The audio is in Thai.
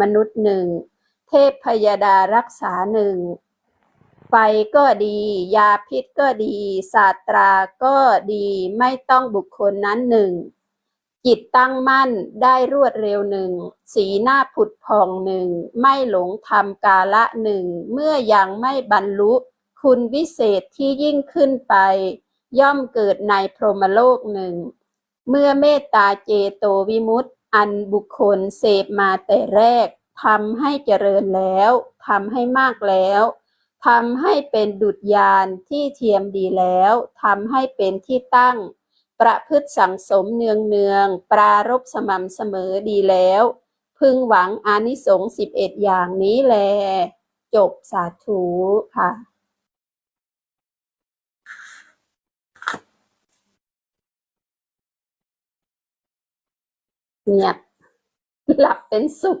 มนุษย์หนึ่ง เทพพยดารักษาหนึ่ง ไฟก็ดี ยาพิษก็ดี ศาสตราก็ดีไม่ต้องบุคคลนั้นหนึ่ง จิตตั้งมั่นได้รวดเร็วหนึ่ง สีหน้าผุดผ่องหนึ่ง ไม่หลงทำกาละหนึ่ง เมื่อยังไม่บรรลุคุณวิเศษที่ยิ่งขึ้นไป ย่อมเกิดในพรหมโลกหนึ่ง เมื่อเมตตาเจโตวิมุตติ อันบุคคลเสพมาแต่แรกทำให้เจริญแล้วทำให้มากแล้วทำให้เป็นดุจยานที่เทียมดีแล้วทำให้เป็นที่ตั้ง ประพฤติสังสมเนืองเนือง ปรารบสม่ำเสมอดีแล้ว พึงหวังอานิสงส์สิบเอ็ดอย่างนี้แล จบสาธุค่ะ เงียบหลับเป็นสุข